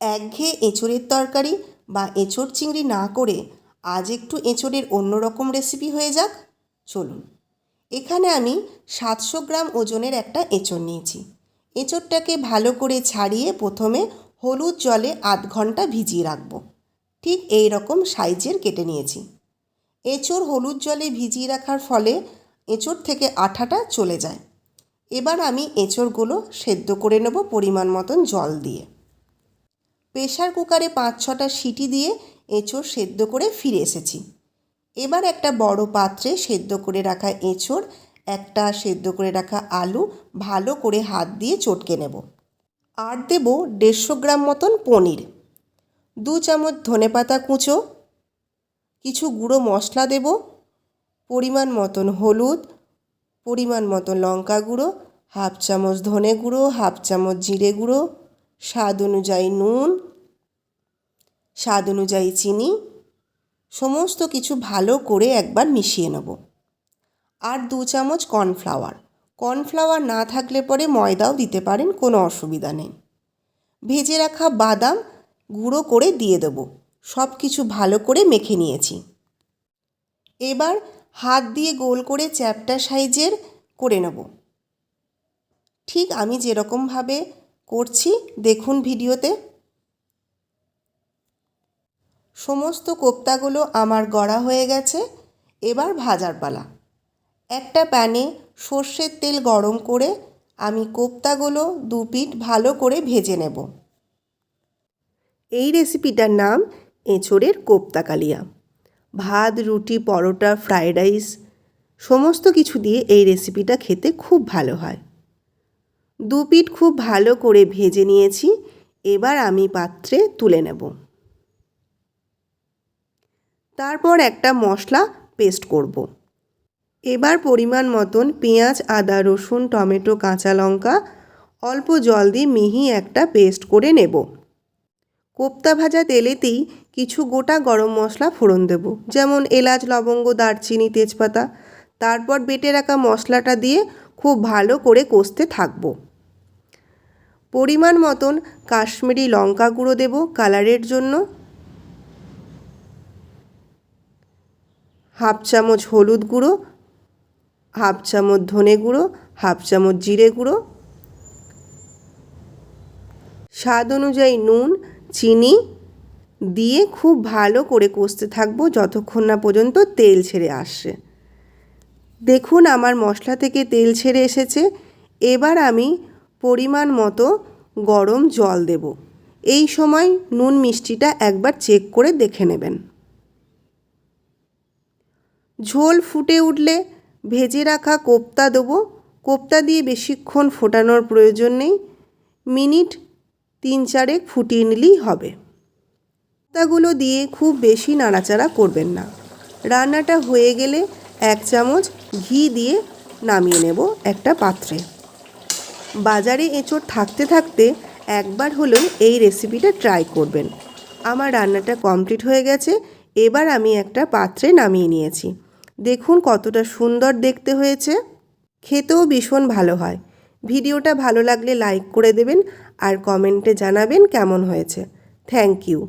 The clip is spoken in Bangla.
একঘেয়ে এঁচোড়ের তরকারি বা এঁচোড় চিংড়ি না করে আজ একটু এঁচোড়ের অন্য রকম রেসিপি হয়ে যাক। চলুন। এখানে আমি সাতশো গ্রাম ওজনের একটা এঁচোড় নিয়েছি। এঁচোড়টাকে ভালো করে ছাড়িয়ে প্রথমে হলুদ জলে আধ ঘণ্টা ভিজিয়ে রাখব। ঠিক এই রকম সাইজের কেটে নিয়েছি। এঁচোড় হলুদ জলে ভিজিয়ে রাখার ফলে এঁচোড় থেকে আঠাটা চলে যায়। এবার আমি এঁচোড়গুলো সেদ্ধ করে নেব পরিমাণ মতন জল দিয়ে। প্রেশার কুকারে পাঁচ ছটা সিটি দিয়ে এঁচোড় সেদ্ধ করে ফিরে এসেছি। এবার একটা বড় পাত্রে সেদ্ধ করে রাখা এঁচোড়, একটা সেদ্ধ করে রাখা আলু ভালো করে হাত দিয়ে চটকে নেব। আর দেব দেড়শো গ্রাম মতন পনির, দু চামচ ধনেপাতা কুচো, কিছু গুঁড়ো মশলা দেব, পরিমাণ মতন হলুদ, পরিমাণ মতন লঙ্কা গুঁড়ো, হাফ চামচ ধনে গুঁড়ো, হাফ চামচ জিরে গুঁড়ো, স্বাদ অনুযায়ী নুন স্বাদ অনুযায়ী চিনি, সমস্ত কিছু ভালো করে একবার মিশিয়ে নেব। আর দু চামচ কর্নফ্লাওয়ার। কর্নফ্লাওয়ার না থাকলে পরে ময়দাও দিতে পারেন, কোনো অসুবিধা নেই। ভেজে রাখা বাদাম গুঁড়ো করে দিয়ে দেবো। সব কিছু ভালো করে মেখে নিয়েছি। এবার হাত দিয়ে গোল করে চ্যাপটা সাইজের করে নেব। ঠিক আমি যেরকমভাবে করছি, দেখুন ভিডিওতে। সমস্ত কোপ্তাগুলো আমার গড়া হয়ে গেছে, এবার ভাজার পালা। একটা প্যানে সর্ষের তেল গরম করে আমি কোপ্তাগুলো দু পিঠ ভালো করে ভেজে নেব। এই রেসিপিটার নাম এঁচোড়ের কোপ্তা কালিয়া ভাত, রুটি, পরোটা, ফ্রায়েড রাইস, সমস্ত কিছু দিয়ে এই রেসিপিটা খেতে খুব ভালো হয়। দু পিঠ খুব ভালো করে ভেজে নিয়েছি, এবার আমি পাত্রে তুলে নেব। তারপর একটা মশলা পেস্ট করব। এবার পরিমাণ মতন পেঁয়াজ, আদা, রসুন, টমেটো, কাঁচা লঙ্কা, অল্প জল দিয়ে মিহি একটা পেস্ট করে নেব। কোপ্তা ভাজা তেলেতেই কিছু গোটা গরম মশলা ফোড়ন দেব, যেমন এলাচ, লবঙ্গ, দারচিনি, তেজপাতা। তারপর বেটে রাখা মশলাটা দিয়ে খুব ভালো করে কষতে থাকব। পরিমাণ মতন কাশ্মীরি লঙ্কা গুঁড়ো দেব কালারের জন্য। হাফ চামচ হলুদ গুঁড়ো, হাফ চামচ ধনে গুঁড়ো, হাফ চামচ জিরে গুঁড়ো। স্বাদ অনুযায়ী নুন, চিনি দিয়ে খুব ভালো করে কষতে থাকব যতক্ষণ না পর্যন্ত তেল ছেড়ে আসছে দেখুন আমার মশলা থেকে তেল ছেড়ে এসেছে। এবার আমি পরিমাণ মতো গরম জল দেব। এই সময় নুন মিষ্টিটা একবার চেক করে দেখে নেবেন। ঝোল ফুটে উঠলে ভেজে রাখা কোপ্তা দেবো। কোপ্তা দিয়ে বেশিক্ষণ ফোটানোর প্রয়োজন নেই। মিনিট তিন চারেক ফুটিয়ে নিলেই হবে। কোপ্তাগুলো দিয়ে খুব বেশি নাড়াচাড়া করবেন না। রান্নাটা হয়ে গেলে এক চামচ ঘি দিয়ে নামিয়ে নেব একটা পাত্রে। বাজারে এঁচোড় থাকতে থাকতে একবার হলেও এই রেসিপিটা ট্রাই করবেন। আমার রান্নাটা কমপ্লিট হয়ে গেছে। এবার আমি একটা পাত্রে নামিয়ে নিয়েছি। দেখুন কতটা সুন্দর দেখতে হয়েছে। খেতেও ভীষণ ভালো হয়। ভিডিওটা ভালো লাগলে লাইক করে দেবেন আর কমেন্টে জানাবেন কেমন হয়েছে। Thank you.